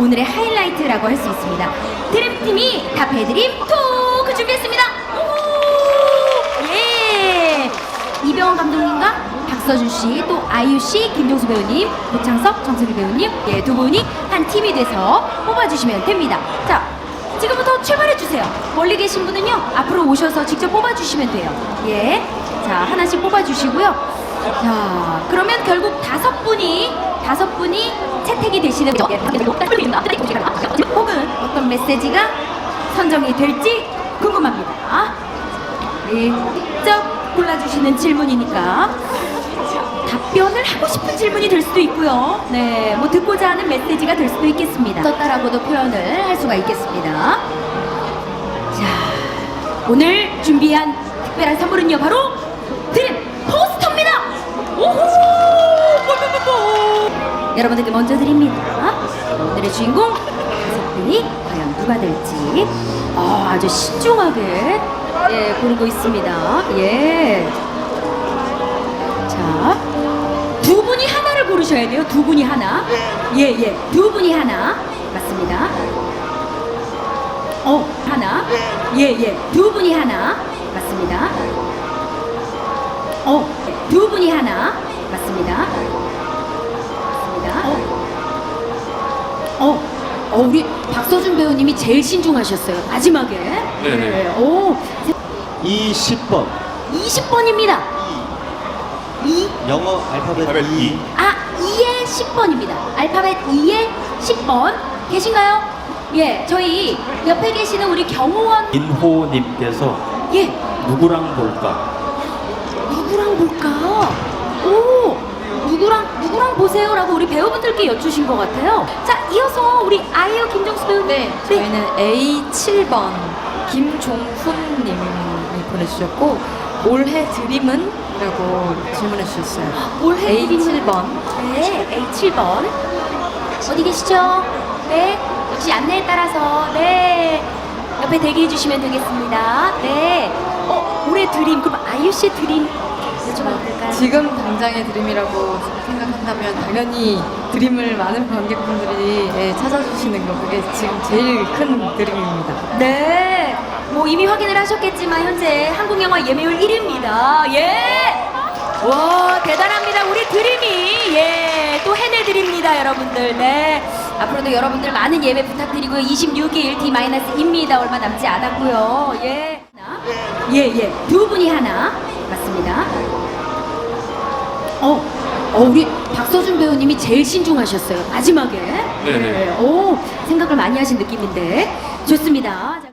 오늘의 하이라이트라고 할 수 있습니다. 드림팀이 답해드림 토크 준비했습니다. 오! 예! 이병헌 감독님과 박서준 씨, 또 아이유 씨, 김종수 배우님, 고창석, 정수리 배우님, 예, 두 분이 한 팀이 돼서 뽑아주시면 됩니다. 자, 지금부터 출발해 주세요. 멀리 계신 분은요, 앞으로 오셔서 직접 뽑아주시면 돼요. 예. 자, 하나씩 뽑아주시고요. 자, 그러면 결국 다섯 분이, 다섯 분이 채택이 되시는 거죠. 혹은 어떤 메시지가 선정이 될지 궁금합니다. 네, 직접 골라주시는 질문이니까 답변을 하고 싶은 질문이 될 수도 있고요. 네, 뭐 듣고자 하는 메시지가 될 수도 있겠습니다. 떴다라고도 표현을 할 수가 있겠습니다. 자, 오늘 준비한 특별한 선물은요, 바로 여러분들께 먼저 드립니다. 오늘의 주인공 분이 과연 누가 될지 아, 아주 신중하게 예, 고르고 있습니다. 예. 자, 두 분이 하나를 고르셔야 돼요. 두 분이 하나. 예, 예. 두 분이 하나. 맞습니다. 어, 하나. 예, 예. 두 분이 하나. 맞습니다. 어, 두 분이 하나. 맞습니다. 어, 어, 우리 박서준 배우님이 제일 신중하셨어요. 마지막에. 네네. 오, 20번 20번입니다. 2, 영어 알파벳 알파벳 2 E. 아, 2의 10번입니다. 알파벳 2의 10번. 계신가요? 예, 저희 옆에 계시는 우리 경호원, 인호님께서 예, 누구랑 볼까? 누구랑 볼까? 오, 누구랑, 누구랑 보세요라고 우리 배우분들께 여쭈신 것 같아요. 자, 이어서 우리 아이유 김정수 배우님. 네, 저희는 A7번 김종훈님이 보내주셨고 올해 드림은? 이라고 질문해 주셨어요. 올해 A7번 네, A7번. 어디 계시죠? 네, 역시 안내에 따라서, 네. 옆에 대기해 주시면 되겠습니다. 네. 어, 올해 드림, 그럼 아이유 씨의 드림? 지금 당장의 드림이라고 생각한다면 당연히 드림을 많은 관객분들이 예, 찾아주시는 거 그게 지금 제일 큰 드림입니다. 네. 뭐 이미 확인을 하셨겠지만 현재 한국 영화 예매율 1위입니다. 예. 와 대단합니다. 우리 드림이 예 또 해내드립니다, 여러분들. 네. 앞으로도 여러분들 많은 예매 부탁드리고요. 26일 D-2입니다. 얼마 남지 않았고요. 예. 예, 예. 두 분이 하나. 맞습니다. 어, 어, 우리 박서준 배우님이 제일 신중하셨어요. 마지막에. 네네. 오, 생각을 많이 하신 느낌인데. 좋습니다. 자,